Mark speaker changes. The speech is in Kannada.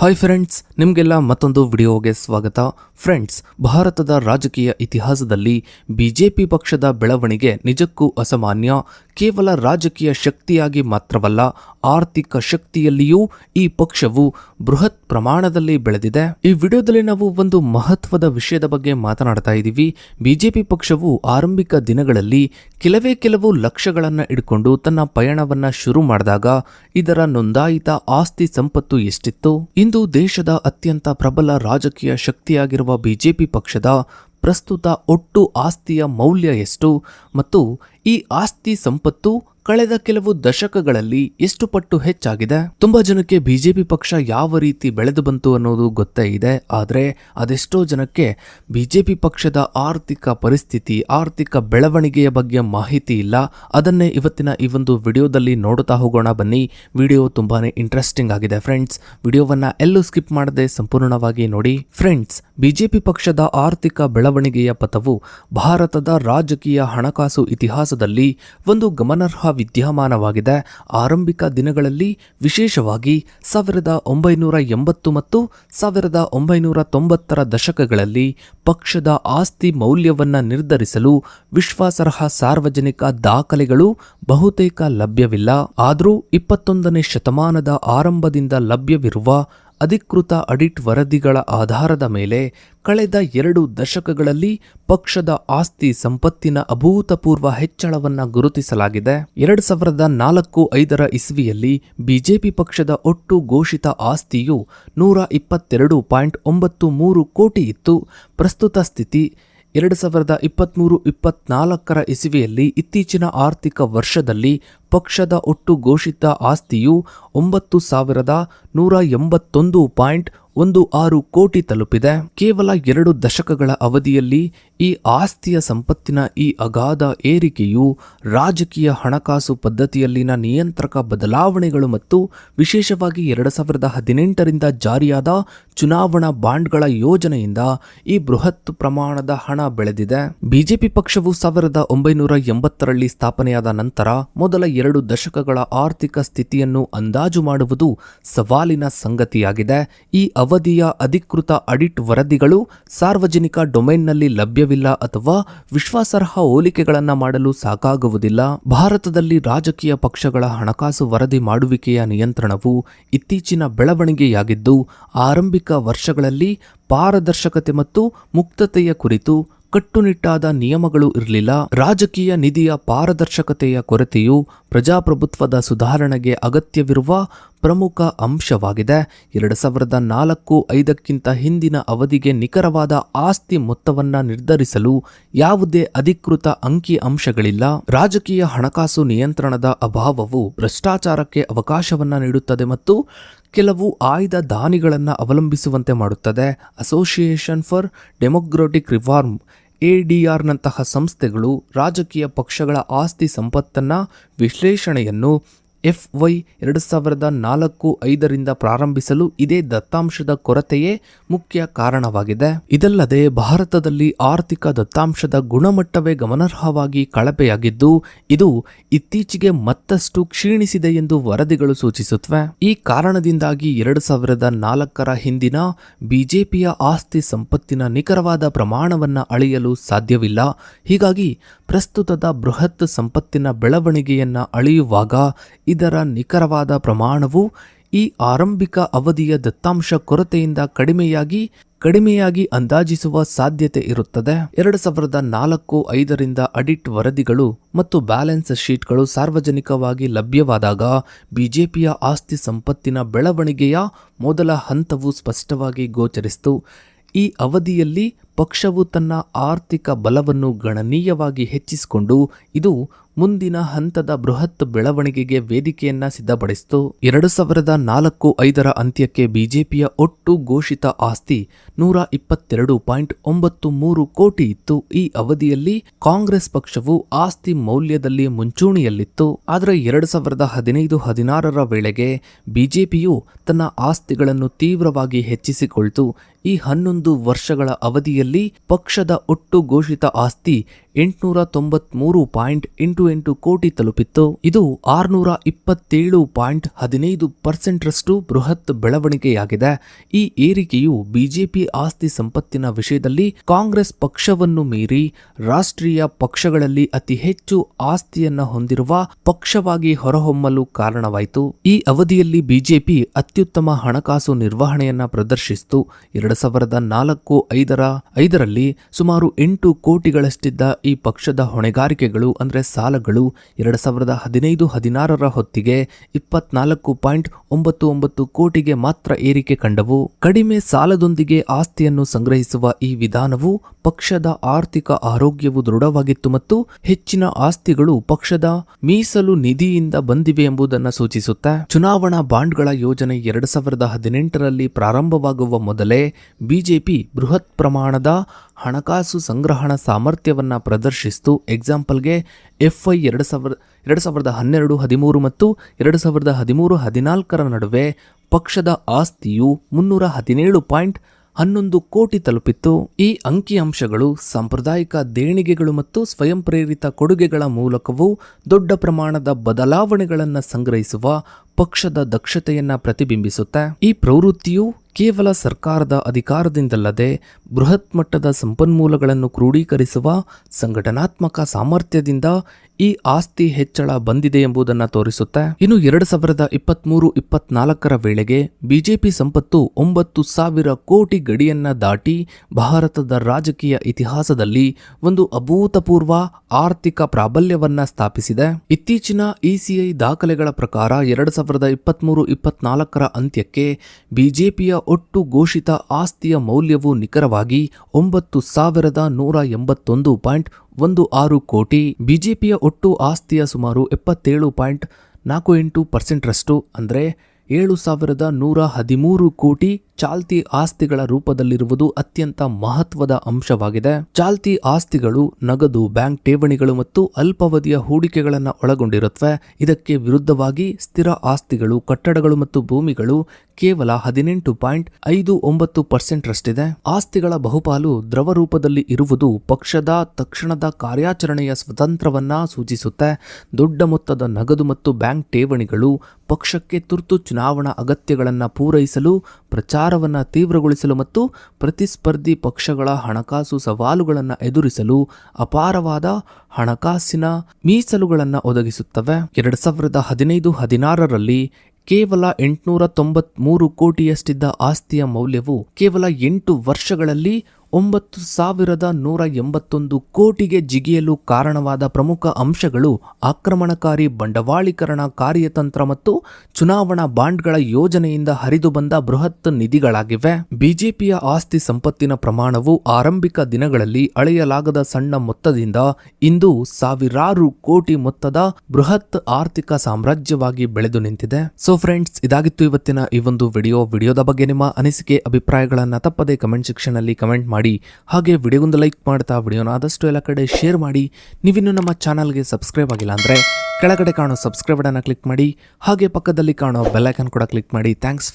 Speaker 1: ಹಾಯ್ ಫ್ರೆಂಡ್ಸ್ ನಿಮಗೆಲ್ಲ ಮತ್ತೊಂದು ವಿಡಿಯೋಗೆ ಸ್ವಾಗತ. ಫ್ರೆಂಡ್ಸ್ ಭಾರತದ ರಾಜಕೀಯ ಇತಿಹಾಸದಲ್ಲಿ ಬಿಜೆಪಿ ಪಕ್ಷದ ಬೆಳವಣಿಗೆ ನಿಜಕ್ಕೂ ಅಸಾಮಾನ್ಯ. ಕೇವಲ ರಾಜಕೀಯ ಶಕ್ತಿಯಾಗಿ ಮಾತ್ರವಲ್ಲ, ಆರ್ಥಿಕ ಶಕ್ತಿಯಲ್ಲಿಯೂ ಈ ಪಕ್ಷವು ಬೃಹತ್ ಪ್ರಮಾಣದಲ್ಲಿ ಬೆಳೆದಿದೆ. ಈ ವಿಡಿಯೋದಲ್ಲಿ ನಾವು ಒಂದು ಮಹತ್ವದ ವಿಷಯದ ಬಗ್ಗೆ ಮಾತನಾಡ್ತಾ ಇದ್ದೀವಿ. ಬಿಜೆಪಿ ಪಕ್ಷವು ಆರಂಭಿಕ ದಿನಗಳಲ್ಲಿ ಕೆಲವೇ ಕೆಲವು ಲಕ್ಷಗಳನ್ನು ಇಟ್ಕೊಂಡು ತನ್ನ ಪಯಣವನ್ನ ಶುರು ಮಾಡಿದಾಗ ಇದರ ನೋಂದಾಯಿತ ಆಸ್ತಿ ಸಂಪತ್ತು ಎಷ್ಟಿತ್ತು? ಇಂದು ದೇಶದ ಅತ್ಯಂತ ಪ್ರಬಲ ರಾಜಕೀಯ ಶಕ್ತಿಯಾಗಿರುವ ಬಿಜೆಪಿ ಪಕ್ಷದ ಪ್ರಸ್ತುತ ಒಟ್ಟು ಆಸ್ತಿಯ ಮೌಲ್ಯ ಎಷ್ಟು ಮತ್ತು ಈ ಆಸ್ತಿ ಸಂಪತ್ತು ಕಳೆದ ಕೆಲವು ದಶಕಗಳಲ್ಲಿ ಎಷ್ಟು ಪಟ್ಟು ಹೆಚ್ಚಾಗಿದೆ? ತುಂಬಾ ಜನಕ್ಕೆ ಬಿಜೆಪಿ ಪಕ್ಷ ಯಾವ ರೀತಿ ಬೆಳೆದು ಬಂತು ಅನ್ನೋದು ಗೊತ್ತೇ ಇದೆ. ಆದರೆ ಅದೆಷ್ಟೋ ಜನಕ್ಕೆ ಬಿಜೆಪಿ ಪಕ್ಷದ ಆರ್ಥಿಕ ಪರಿಸ್ಥಿತಿ, ಆರ್ಥಿಕ ಬೆಳವಣಿಗೆಯ ಬಗ್ಗೆ ಮಾಹಿತಿ ಇಲ್ಲ. ಅದನ್ನೇ ಇವತ್ತಿನ ಈ ಒಂದು ವಿಡಿಯೋದಲ್ಲಿ ನೋಡುತ್ತಾ ಹೋಗೋಣ ಬನ್ನಿ. ವಿಡಿಯೋ ತುಂಬಾನೇ ಇಂಟ್ರೆಸ್ಟಿಂಗ್ ಆಗಿದೆ ಫ್ರೆಂಡ್ಸ್ ವಿಡಿಯೋವನ್ನ ಎಲ್ಲೂ ಸ್ಕಿಪ್ ಮಾಡದೆ ಸಂಪೂರ್ಣವಾಗಿ ನೋಡಿ. ಫ್ರೆಂಡ್ಸ್ ಬಿಜೆಪಿ ಪಕ್ಷದ ಆರ್ಥಿಕ ಬೆಳವಣಿಗೆಯ ಪಥವು ಭಾರತದ ರಾಜಕೀಯ ಹಣಕಾಸು ಇತಿಹಾಸದಲ್ಲಿ ಒಂದು ಗಮನಾರ್ಹ ವಿದ್ಯಮಾನವಾಗಿದೆ. ಆರಂಭಿಕ ದಿನಗಳಲ್ಲಿ ವಿಶೇಷವಾಗಿ ಸಾವಿರದ ಒಂಬೈನೂರ ಎಂಬತ್ತು ಮತ್ತು ಸಾವಿರದ ಒಂಬೈನೂರ ತೊಂಬತ್ತರ ದಶಕಗಳಲ್ಲಿ ಪಕ್ಷದ ಆಸ್ತಿ ಮೌಲ್ಯವನ್ನು ನಿರ್ಧರಿಸಲು ವಿಶ್ವಾಸಾರ್ಹ ಸಾರ್ವಜನಿಕ ದಾಖಲೆಗಳು ಬಹುತೇಕ ಲಭ್ಯವಿಲ್ಲ. ಆದರೂ ಇಪ್ಪತ್ತೊಂದನೇ ಶತಮಾನದ ಆರಂಭದಿಂದ ಲಭ್ಯವಿರುವ ಅಧಿಕೃತ ಅಡಿಟ್ ವರದಿಗಳ ಆಧಾರದ ಮೇಲೆ ಕಳೆದ ಎರಡು ದಶಕಗಳಲ್ಲಿ ಪಕ್ಷದ ಆಸ್ತಿ ಸಂಪತ್ತಿನ ಅಭೂತಪೂರ್ವ ಹೆಚ್ಚಳವನ್ನು ಗುರುತಿಸಲಾಗಿದೆ. ಎರಡು ಸಾವಿರದ ನಾಲ್ಕು ಐದರ ಇಸ್ವಿಯಲ್ಲಿ ಬಿಜೆಪಿ ಪಕ್ಷದ ಒಟ್ಟು ಘೋಷಿತ ಆಸ್ತಿಯು ನೂರ ಇಪ್ಪತ್ತೆರಡು ಪಾಯಿಂಟ್ ಒಂಬತ್ತು ಮೂರು ಕೋಟಿ ಇತ್ತು. ಪ್ರಸ್ತುತ ಸ್ಥಿತಿ ಎರಡು ಸಾವಿರದ ಇಪ್ಪತ್ತ್ಮೂರು ಇಪ್ಪತ್ನಾಲ್ಕರ ಇಸವಿಯಲ್ಲಿ ಇತ್ತೀಚಿನ ಆರ್ಥಿಕ ವರ್ಷದಲ್ಲಿ ಪಕ್ಷದ ಒಟ್ಟು ಘೋಷಿತ ಆಸ್ತಿಯು ಒಂಬತ್ತು ಸಾವಿರದ ನೂರ ಎಂಬತ್ತೊಂದು ಪಾಯಿಂಟ್ ಒಂದು ಆರು ಕೋಟಿ ತಲುಪಿದೆ. ಕೇವಲ ಎರಡು ದಶಕಗಳ ಅವಧಿಯಲ್ಲಿ ಈ ಆಸ್ತಿಯ ಸಂಪತ್ತಿನ ಈ ಅಗಾಧ ಏರಿಕೆಯು ರಾಜಕೀಯ ಹಣಕಾಸು ಪದ್ಧತಿಯಲ್ಲಿನ ನಿಯಂತ್ರಕ ಬದಲಾವಣೆಗಳು ಮತ್ತು ವಿಶೇಷವಾಗಿ ಎರಡು ಸಾವಿರದ ಹದಿನೆಂಟರಿಂದ ಜಾರಿಯಾದ ಚುನಾವಣಾ ಬಾಂಡ್ಗಳ ಯೋಜನೆಯಿಂದ ಈ ಬೃಹತ್ ಪ್ರಮಾಣದ ಹಣ ಬೆಳೆದಿದೆ. ಬಿಜೆಪಿ ಪಕ್ಷವು ಸಾವಿರದ ಒಂಬೈನೂರ ಎಂಬತ್ತರಲ್ಲಿ ಸ್ಥಾಪನೆಯಾದ ನಂತರ ಮೊದಲ ಎರಡು ದಶಕಗಳ ಆರ್ಥಿಕ ಸ್ಥಿತಿಯನ್ನು ಅಂದಾಜು ಮಾಡುವುದು ಸವಾಲಿನ ಸಂಗತಿಯಾಗಿದೆ. ಈ ಅವಧಿಯ ಅಧಿಕೃತ ಅಡಿಟ್ ವರದಿಗಳು ಸಾರ್ವಜನಿಕ ಡೊಮೇನ್ನಲ್ಲಿ ಲಭ್ಯವಿಲ್ಲ ಅಥವಾ ವಿಶ್ವಾಸಾರ್ಹ ಹೋಲಿಕೆಗಳನ್ನು ಮಾಡಲು ಸಾಕಾಗುವುದಿಲ್ಲ. ಭಾರತದಲ್ಲಿ ರಾಜಕೀಯ ಪಕ್ಷಗಳ ಹಣಕಾಸು ವರದಿ ಮಾಡುವಿಕೆಯ ನಿಯಂತ್ರಣವು ಇತ್ತೀಚಿನ ಬೆಳವಣಿಗೆಯಾಗಿದ್ದು, ಆರಂಭಿಕ ವರ್ಷಗಳಲ್ಲಿ ಪಾರದರ್ಶಕತೆ ಮತ್ತು ಮುಕ್ತತೆಯ ಕುರಿತು ಕಟ್ಟುನಿಟ್ಟಾದ ನಿಯಮಗಳು ಇರಲಿಲ್ಲ. ರಾಜಕೀಯ ನಿಧಿಯ ಪಾರದರ್ಶಕತೆಯ ಕೊರತೆಯು ಪ್ರಜಾಪ್ರಭುತ್ವದ ಸುಧಾರಣೆಗೆ ಅಗತ್ಯವಿರುವ ಪ್ರಮುಖ ಅಂಶವಾಗಿದೆ. ಎರಡು ಸಾವಿರದ ನಾಲ್ಕು ಐದಕ್ಕಿಂತ ಹಿಂದಿನ ಅವಧಿಗೆ ನಿಖರವಾದ ಆಸ್ತಿ ಮೊತ್ತವನ್ನು ನಿರ್ಧರಿಸಲು ಯಾವುದೇ ಅಧಿಕೃತ ಅಂಕಿ ಅಂಶಗಳಿಲ್ಲ. ರಾಜಕೀಯ ಹಣಕಾಸು ನಿಯಂತ್ರಣದ ಅಭಾವವು ಭ್ರಷ್ಟಾಚಾರಕ್ಕೆ ಅವಕಾಶವನ್ನು ನೀಡುತ್ತದೆ ಮತ್ತು ಕೆಲವು ಆಯ್ದ ದಾನಿಗಳನ್ನು ಅವಲಂಬಿಸುವಂತೆ ಮಾಡುತ್ತದೆ. ಅಸೋಸಿಯೇಷನ್ ಫಾರ್ ಡೆಮೊಕ್ರಾಟಿಕ್ ರಿಫಾರ್ಮ್ ಎಡಿಆರ್ನಂತಹ ಸಂಸ್ಥೆಗಳು ರಾಜಕೀಯ ಪಕ್ಷಗಳ ಆಸ್ತಿ ಸಂಪತ್ತನ್ನ ವಿಶ್ಲೇಷಣೆಯನ್ನು ಎಫ್ ವೈ ಎರಡು ಸಾವಿರದ ನಾಲ್ಕು ಐದರಿಂದ ಪ್ರಾರಂಭಿಸಲು ಇದೇ ದತ್ತಾಂಶದ ಕೊರತೆಯೇ ಮುಖ್ಯ ಕಾರಣವಾಗಿದೆ. ಇದಲ್ಲದೆ ಭಾರತದಲ್ಲಿ ಆರ್ಥಿಕ ದತ್ತಾಂಶದ ಗುಣಮಟ್ಟವೇ ಗಮನಾರ್ಹವಾಗಿ ಕಳಪೆಯಾಗಿದ್ದು, ಇದು ಇತ್ತೀಚೆಗೆ ಮತ್ತಷ್ಟು ಕ್ಷೀಣಿಸಿದೆ ಎಂದು ವರದಿಗಳು ಸೂಚಿಸುತ್ತವೆ ಈ ಕಾರಣದಿಂದಾಗಿ ಎರಡು ಸಾವಿರದ ನಾಲ್ಕರ ಹಿಂದಿನ ಬಿಜೆಪಿಯ ಆಸ್ತಿ ಸಂಪತ್ತಿನ ನಿಖರವಾದ ಪ್ರಮಾಣವನ್ನು ಅಳೆಯಲು ಸಾಧ್ಯವಿಲ್ಲ. ಹೀಗಾಗಿ ಪ್ರಸ್ತುತದ ಬೃಹತ್ ಸಂಪತ್ತಿನ ಬೆಳವಣಿಗೆಯನ್ನು ಅಳೆಯುವಾಗ ಇದರ ನಿಖರವಾದ ಪ್ರಮಾಣವು ಈ ಆರಂಭಿಕ ಅವಧಿಯ ದತ್ತಾಂಶ ಕೊರತೆಯಿಂದ ಕಡಿಮೆಯಾಗಿ ಕಡಿಮೆಯಾಗಿ ಅಂದಾಜಿಸುವ ಸಾಧ್ಯತೆ ಇರುತ್ತದೆ. ಎರಡು ಸಾವಿರದ ನಾಲ್ಕು ಐದರಿಂದ ಅಡಿಟ್ ವರದಿಗಳು ಮತ್ತು ಬ್ಯಾಲೆನ್ಸ್ ಶೀಟ್ಗಳು ಸಾರ್ವಜನಿಕವಾಗಿ ಲಭ್ಯವಾದಾಗ ಬಿಜೆಪಿಯ ಆಸ್ತಿ ಸಂಪತ್ತಿನ ಬೆಳವಣಿಗೆಯ ಮೊದಲ ಹಂತವು ಸ್ಪಷ್ಟವಾಗಿ ಗೋಚರಿಸಿತು. ಈ ಅವಧಿಯಲ್ಲಿ ಪಕ್ಷವು ತನ್ನ ಆರ್ಥಿಕ ಬಲವನ್ನು ಗಣನೀಯವಾಗಿ ಹೆಚ್ಚಿಸಿಕೊಂಡು ಇದು ಮುಂದಿನ ಹಂತದ ಬೃಹತ್ ಬೆಳವಣಿಗೆಗೆ ವೇದಿಕೆಯನ್ನ ಸಿದ್ಧಪಡಿಸಿತು. ಎರಡು ಸಾವಿರದ ನಾಲ್ಕು ಐದರ ಅಂತ್ಯಕ್ಕೆ ಬಿಜೆಪಿಯ ಒಟ್ಟು ಘೋಷಿತ ಆಸ್ತಿ ನೂರ ಇಪ್ಪತ್ತೆರಡು ಪಾಯಿಂಟ್ ಒಂಬತ್ತು ಮೂರು ಕೋಟಿ ಇತ್ತು. ಈ ಅವಧಿಯಲ್ಲಿ ಕಾಂಗ್ರೆಸ್ ಪಕ್ಷವು ಆಸ್ತಿ ಮೌಲ್ಯದಲ್ಲಿ ಮುಂಚೂಣಿಯಲ್ಲಿತ್ತು. ಆದರೆ ಎರಡು ಸಾವಿರದ ಹದಿನೈದು ಹದಿನಾರರ ವೇಳೆಗೆ ಬಿಜೆಪಿಯು ತನ್ನ ಆಸ್ತಿಗಳನ್ನು ತೀವ್ರವಾಗಿ ಹೆಚ್ಚಿಸಿಕೊಳ್ತು. ಈ ಹನ್ನೊಂದು ವರ್ಷಗಳ ಅವಧಿಯಲ್ಲಿ ಪಕ್ಷದ ಒಟ್ಟು ಘೋಷಿತ ಆಸ್ತಿ ಎಂಟುನೂರ ತೊಂಬತ್ಮೂರು ಪಾಯಿಂಟ್ ಎಂಟು ಎಂಟು ಕೋಟಿ ತಲುಪಿತ್ತು. ಇದು ಆರುನೂರ ಇಪ್ಪತ್ತೇಳು ಪಾಯಿಂಟ್ ಹದಿನೈದು ಪರ್ಸೆಂಟ್ರಷ್ಟು ಬೃಹತ್ ಬೆಳವಣಿಗೆಯಾಗಿದೆ. ಈ ಏರಿಕೆಯು ಬಿಜೆಪಿ ಆಸ್ತಿ ಸಂಪತ್ತಿನ ವಿಷಯದಲ್ಲಿ ಕಾಂಗ್ರೆಸ್ ಪಕ್ಷವನ್ನು ಮೀರಿ ರಾಷ್ಟ್ರೀಯ ಪಕ್ಷಗಳಲ್ಲಿ ಅತಿ ಹೆಚ್ಚು ಆಸ್ತಿಯನ್ನ ಹೊಂದಿರುವ ಪಕ್ಷವಾಗಿ ಹೊರಹೊಮ್ಮಲು ಕಾರಣವಾಯಿತು. ಈ ಅವಧಿಯಲ್ಲಿ ಬಿಜೆಪಿ ಅತ್ಯುತ್ತಮ ಹಣಕಾಸು ನಿರ್ವಹಣೆಯನ್ನ ಪ್ರದರ್ಶಿಸಿತು. ಎರಡು ಸಾವಿರದ ನಾಲ್ಕು ಐದರ ಐದರಲ್ಲಿ ಸುಮಾರು ಎಂಟು ಕೋಟಿಗಳಷ್ಟಿದ್ದ ಈ ಪಕ್ಷದ ಹೊಣೆಗಾರಿಕೆಗಳು ಅಂದರೆ ಸಾಲಗಳು ಎರಡು ಸಾವಿರದ ಹದಿನೈದು ಹದಿನಾರರ ಹೊತ್ತಿಗೆ ಇಪ್ಪತ್ನಾಲ್ಕು ಪಾಯಿಂಟ್ ಒಂಬತ್ತು ಒಂಬತ್ತು ಕೋಟಿಗೆ ಮಾತ್ರ ಏರಿಕೆ ಕಂಡವು. ಕಡಿಮೆ ಸಾಲದೊಂದಿಗೆ ಆಸ್ತಿಯನ್ನು ಸಂಗ್ರಹಿಸುವ ಈ ವಿಧಾನವು ಪಕ್ಷದ ಆರ್ಥಿಕ ಆರೋಗ್ಯವು ದೃಢವಾಗಿತ್ತು ಮತ್ತು ಹೆಚ್ಚಿನ ಆಸ್ತಿಗಳು ಪಕ್ಷದ ಮೀಸಲು ನಿಧಿಯಿಂದ ಬಂದಿವೆ ಎಂಬುದನ್ನು ಸೂಚಿಸುತ್ತೆ. ಚುನಾವಣಾ ಬಾಂಡ್ಗಳ ಯೋಜನೆ ಎರಡು ಸಾವಿರದ ಹದಿನೆಂಟರಲ್ಲಿ ಪ್ರಾರಂಭವಾಗುವ ಮೊದಲೇ ಬಿಜೆಪಿ ಬೃಹತ್ ಪ್ರಮಾಣದ ಹಣಕಾಸು ಸಂಗ್ರಹಣ ಸಾಮರ್ಥ್ಯವನ್ನು ಪ್ರದರ್ಶಿಸಿತು. ಎಕ್ಸಾಂಪಲ್ಗೆ ಎಫ್ ಐ ಎರಡು ಸಾವಿರ, ಎರಡು ಸಾವಿರದ ಹನ್ನೆರಡು, ಹದಿಮೂರು ಮತ್ತು ಎರಡು ಸಾವಿರದ ಹದಿಮೂರು, ಹದಿನಾಲ್ಕರ ನಡುವೆ ಪಕ್ಷದ ಆಸ್ತಿಯು ಮುನ್ನೂರ ಹದಿನೇಳು ಪಾಯಿಂಟ್ ಹನ್ನೊಂದು ಕೋಟಿ ತಲುಪಿತ್ತು. ಈ ಅಂಕಿಅಂಶಗಳು ಸಾಂಪ್ರದಾಯಿಕ ದೇಣಿಗೆಗಳು ಮತ್ತು ಸ್ವಯಂ ಪ್ರೇರಿತ ಕೊಡುಗೆಗಳ ಮೂಲಕವೂ ದೊಡ್ಡ ಪ್ರಮಾಣದ ಬದಲಾವಣೆಗಳನ್ನು ಸಂಗ್ರಹಿಸುವ ಪಕ್ಷದ ದಕ್ಷತೆಯನ್ನು ಪ್ರತಿಬಿಂಬಿಸುತ್ತೆ. ಈ ಪ್ರವೃತ್ತಿಯು ಕೇವಲ ಸರ್ಕಾರದ ಅಧಿಕಾರದಿಂದಲ್ಲದೆ ಬೃಹತ್ ಮಟ್ಟದ ಸಂಪನ್ಮೂಲಗಳನ್ನು ಕ್ರೋಢೀಕರಿಸುವ ಸಂಘಟನಾತ್ಮಕ ಸಾಮರ್ಥ್ಯದಿಂದ ಈ ಆಸ್ತಿ ಹೆಚ್ಚಳ ಬಂದಿದೆ ಎಂಬುದನ್ನು ತೋರಿಸುತ್ತೆ, ಇನ್ನು ಎರಡು ಸಾವಿರದ ಇಪ್ಪತ್ಮೂರು, ಇಪ್ಪತ್ನಾಲ್ಕರ ವೇಳೆಗೆ ಬಿಜೆಪಿ ಸಂಪತ್ತು ಒಂಬತ್ತು ಸಾವಿರ ಕೋಟಿ ಗಡಿಯನ್ನ ದಾಟಿ ಭಾರತದ ರಾಜಕೀಯ ಇತಿಹಾಸದಲ್ಲಿ ಒಂದು ಅಭೂತಪೂರ್ವ ಆರ್ಥಿಕ ಪ್ರಾಬಲ್ಯವನ್ನ ಸ್ಥಾಪಿಸಿದೆ. ಇತ್ತೀಚಿನ ಇಸಿಐ ದಾಖಲೆಗಳ ಪ್ರಕಾರ ಎರಡು ಸಾವಿರದ ಇಪ್ಪತ್ಮೂರು, ಇಪ್ಪತ್ನಾಲ್ಕರ ಅಂತ್ಯಕ್ಕೆ ಬಿಜೆಪಿಯ ಒಟ್ಟು ಘೋಷಿತ ಆಸ್ತಿಯ ಮೌಲ್ಯವು ನಿಖರವಾಗಿ ಒಂಬತ್ತು ಸಾವಿರದ ನೂರ ಎಂಬತ್ತೊಂದು ಪಾಯಿಂಟ್ ಒಂದು ಆರು ಕೋಟಿ, ಬಿಜೆಪಿಯ ಒಟ್ಟು ಆಸ್ತಿಯ ಸುಮಾರು ಎಪ್ಪತ್ತೇಳು ಪಾಯಿಂಟ್ ನಾಲ್ಕು ಎಂಟು ಪರ್ಸೆಂಟ್ರಷ್ಟು ಅಂದರೆ ಏಳು ಸಾವಿರದ ನೂರ ಹದಿಮೂರು ಕೋಟಿ ಚಾಲ್ತಿ ಆಸ್ತಿಗಳ ರೂಪದಲ್ಲಿರುವುದು ಅತ್ಯಂತ ಮಹತ್ವದ ಅಂಶವಾಗಿದೆ. ಚಾಲ್ತಿ ಆಸ್ತಿಗಳು ನಗದು, ಬ್ಯಾಂಕ್ ಠೇವಣಿಗಳು ಮತ್ತು ಅಲ್ಪಾವಧಿಯ ಹೂಡಿಕೆಗಳನ್ನು ಒಳಗೊಂಡಿರುತ್ತವೆ ಇದಕ್ಕೆ ವಿರುದ್ಧವಾಗಿ ಸ್ಥಿರ ಆಸ್ತಿಗಳು, ಕಟ್ಟಡಗಳು ಮತ್ತು ಭೂಮಿಗಳು ಕೇವಲ ಹದಿನೆಂಟು ಪಾಯಿಂಟ್ ಐದು ಒಂಬತ್ತು ಪರ್ಸೆಂಟ್ ರಷ್ಟಿದೆ ಆಸ್ತಿಗಳ ಬಹುಪಾಲು ದ್ರವ ರೂಪದಲ್ಲಿ ಇರುವುದು ಪಕ್ಷದ ತಕ್ಷಣದ ಕಾರ್ಯಾಚರಣೆಯ ಸ್ವತಂತ್ರವನ್ನ ಸೂಚಿಸುತ್ತೆ. ದೊಡ್ಡ ಮೊತ್ತದ ನಗದು ಮತ್ತು ಬ್ಯಾಂಕ್ ಠೇವಣಿಗಳು ಪಕ್ಷಕ್ಕೆ ತುರ್ತು ಚುನಾವಣಾ ಅಗತ್ಯಗಳನ್ನು ಪೂರೈಸಲು ಪ್ರಚಾರವನ್ನು ತೀವ್ರಗೊಳಿಸಲು ಮತ್ತು ಪ್ರತಿಸ್ಪರ್ಧಿ ಪಕ್ಷಗಳ ಹಣಕಾಸು ಸವಾಲುಗಳನ್ನು ಎದುರಿಸಲು ಅಪಾರವಾದ ಹಣಕಾಸಿನ ಮೀಸಲುಗಳನ್ನು ಒದಗಿಸುತ್ತವೆ. ಎರಡು ಸಾವಿರದ ಹದಿನೈದು ಹದಿನಾರರಲ್ಲಿ ಕೇವಲ ಎಂಟುನೂರ ತೊಂಬತ್ಮೂರು ಕೋಟಿಯಷ್ಟಿದ್ದ ಆಸ್ತಿಯ ಮೌಲ್ಯವು ಕೇವಲ ಎಂಟು ವರ್ಷಗಳಲ್ಲಿ ಒಂಬತ್ತು ಸಾವಿರದ ನೂರ ಎಂಬತ್ತೊಂದು ಕೋಟಿಗೆ ಜಿಗಿಯಲು ಕಾರಣವಾದ ಪ್ರಮುಖ ಅಂಶಗಳು ಆಕ್ರಮಣಕಾರಿ ಬಂಡವಾಳೀಕರಣ ಕಾರ್ಯತಂತ್ರ ಮತ್ತು ಚುನಾವಣಾ ಬಾಂಡ್ಗಳ ಯೋಜನೆಯಿಂದ ಹರಿದು ಬಂದ ಬೃಹತ್ ನಿಧಿಗಳಾಗಿವೆ. ಬಿಜೆಪಿಯ ಆಸ್ತಿ ಸಂಪತ್ತಿನ ಪ್ರಮಾಣವು ಆರಂಭಿಕ ದಿನಗಳಲ್ಲಿ ಅಳೆಯಲಾಗದ ಸಣ್ಣ ಮೊತ್ತದಿಂದ ಇಂದು ಸಾವಿರಾರು ಕೋಟಿ ಮೊತ್ತದ ಬೃಹತ್ ಆರ್ಥಿಕ ಸಾಮ್ರಾಜ್ಯವಾಗಿ ಬೆಳೆದು ನಿಂತಿದೆ. ಸೊ ಫ್ರೆಂಡ್ಸ್ ಇದಾಗಿತ್ತು ಇವತ್ತಿನ ಈ ಒಂದು ವಿಡಿಯೋ. ವಿಡಿಯೋದ ಬಗ್ಗೆ ನಿಮ್ಮ ಅನಿಸಿಕೆ, ಅಭಿಪ್ರಾಯಗಳನ್ನು ತಪ್ಪದೆ ಕಮೆಂಟ್ ಸೆಕ್ಷನ್ ಅಲ್ಲಿ ಕಮೆಂಟ್ ಮಾಡಿ. ಹಾಗೆ ವಿಡಿಯೋಗೊಂದು ಲೈಕ್ ಮಾಡ್ತಾ ವಿಡಿಯೋನ ಆದಷ್ಟು ಎಲ್ಲ ಕಡೆ ಶೇರ್ ಮಾಡಿ. ನೀವಿನ್ನೂ ನಮ್ಮ ಚಾನಲ್ಗೆ ಸಬ್ಸ್ಕ್ರೈಬ್ ಆಗಿಲ್ಲ ಅಂದ್ರೆ ಕೆಳಗಡೆ ಕಾಣೋ ಸಬ್ಸ್ಕ್ರೈಬ್ ಬಟನ್ ಕ್ಲಿಕ್ ಮಾಡಿ, ಹಾಗೆ ಪಕ್ಕದಲ್ಲಿ ಕಾಣೋ ಬೆಲ್ಲೈಕನ್ ಕೂಡ ಕ್ಲಿಕ್ ಮಾಡಿ. ಥ್ಯಾಂಕ್ಸ್